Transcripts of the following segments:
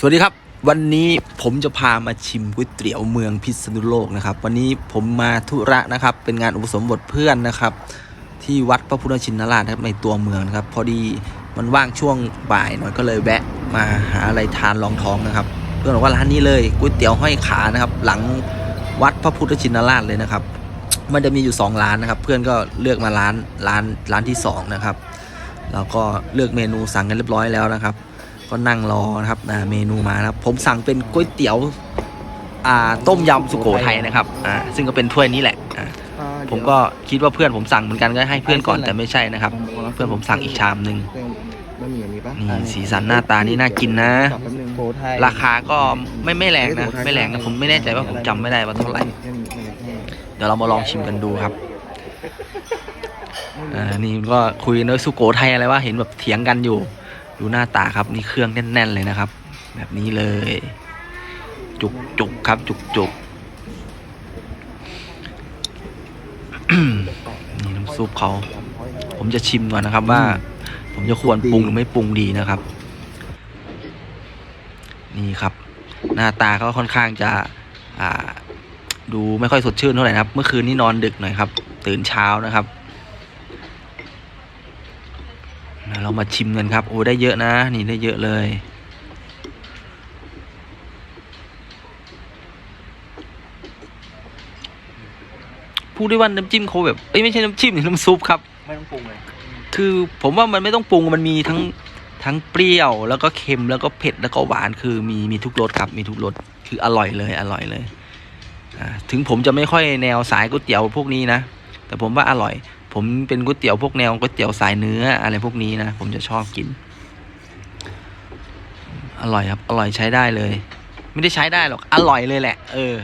สวัสดีครับ วันนี้ผมจะพามาชิมก๋วยเตี๋ยวเมืองพิษณุโลกนะครับ วันนี้ผมมาธุระนะครับ เป็นงานอุปสมบทเพื่อนนะครับ ที่วัดพระพุทธชินราชนะครับในตัวเมืองนะครับ พอดีมันว่างช่วงบ่ายหน่อยก็เลยแวะมาหาอะไรทานรองท้องนะครับ เพื่อนบอกว่าร้านนี้เลยก๋วยเตี๋ยวห้อยขานะครับ หลังวัดพระพุทธชินราชเลยนะครับ มันจะมีอยู่ 2 ร้านนะครับ เพื่อนก็เลือกมาร้านร้านร้านที่2นะครับแล้วก็เลือกเมนูสั่งกันเรียบร้อยแล้วนะครับ ก็นั่งรอนะครับนะเมนูมานะครับ ผมสั่งเป็นก๋วยเตี๋ยวอ่าต้มยำสุโขทัยนะครับอ่าซึ่งก็เป็นถ้วยนี้แหละอ่าผมก็คิดว่าเพื่อนผมสั่งเหมือนกันก็ให้เพื่อนก่อนแต่ไม่ใช่นะครับ เพื่อนผมสั่งอีกชามหนึ่งบะหมี่มีปะนี่สีสันหน้าตานี่น่ากินนะแป๊บนึงโคไทยราคาก็ไม่ไม่แรงนะไม่แรงนะผมไม่แน่ใจว่าผมจำไม่ได้ว่าเท่าไหร่ เดี๋ยวเรามาลองชิมกันดูครับอ่านี่ก็คุยเนอะสุโขทัยอะไรวะเห็นแบบเถียงกันอยู่ ดูหน้าตาครับนี่เครื่องแน่น ๆ เลยนะครับ แบบนี้เลย จุกจุกครับ จุกจุกนี่น้ำซุปเขา ผมจะชิมก่อนนะครับว่า ผมจะควรปรุงหรือไม่ปรุงดีนะครับ นี่ครับ หน้าตาเขาค่อนข้างจะอ่าดูไม่ค่อยสดชื่นเท่าไหร่นะครับ เมื่อคืนนี้นอนดึกหน่อยครับ ตื่นเช้านะครับ เรามาชิมกันครับ โอ้ได้เยอะนะ นี่ได้เยอะเลย พูดได้ว่าน้ำจิ้มเขาแบบเอ้ยไม่ใช่น้ำจิ้มน้ำซุปครับ ไม่ต้องปรุงเลย คือผมว่ามันไม่ต้องปรุงมันมีทั้งทั้งเปรี้ยวแล้วก็เค็มแล้วก็เผ็ดแล้วก็หวานคือมีมีทุกรสครับมีทุกรสคืออร่อยเลยอร่อยเลยอ่าถึงผมจะไม่ค่อยแนวสายก๋วยเตี๋ยวพวกนี้นะ แต่ผมว่าอร่อย ผมเป็นก๋วยเตี๋ยวพวกแนวก๋วยเตี๋ยวสายเนื้ออะไรพวกนี้นะ ผมจะชอบกิน อร่อยครับ อร่อยใช้ได้เลย ไม่ได้ใช้ได้หรอก อร่อยเลยแหละ เออ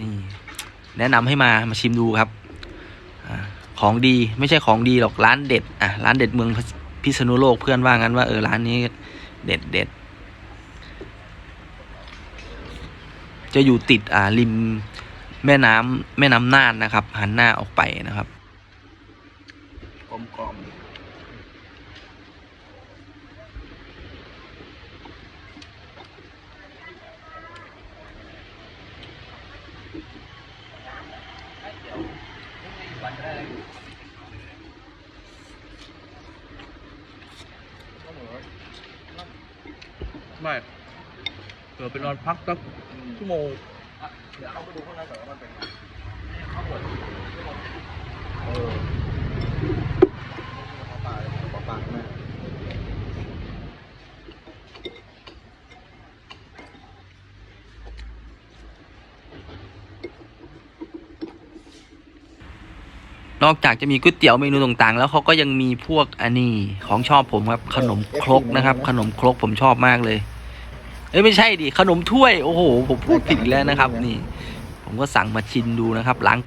นี่ แนะนำให้มามาชิมดูครับอของดีไม่ใช่ของดีหรอกร้านเด็ด อะร้านเด็ดเมืองพิษณุโลกเพื่อนว่างั้นว่าเออร้านนี้เด็ดเด็ดจะอยู่ติดอ่าริม แม่น้ำแม่น้ำน่านนะครับ หันหน้าออกไปนะครับกลมกล่อมไม่เผื่อไปนอนพักสักชั่วโมงเดี๋ยวเอาไปดูข้างในก่อนว่ามันเป็นไงเออปลาปลาปลาแม่นอกจากจะมีก๋วยเตี๋ยวเมนูต่างๆ แล้วเขาก็ยังมีพวกอันนี้ของชอบผมครับ ขนมครกนะครับ ขนมครกผมชอบมากเลย เอ้ยไม่ใช่ดิขนมถ้วยโอ้โหผมพูดผิดอีกแล้วนะครับ นี่ ผมก็สั่งมาชิมดูนะครับล้าง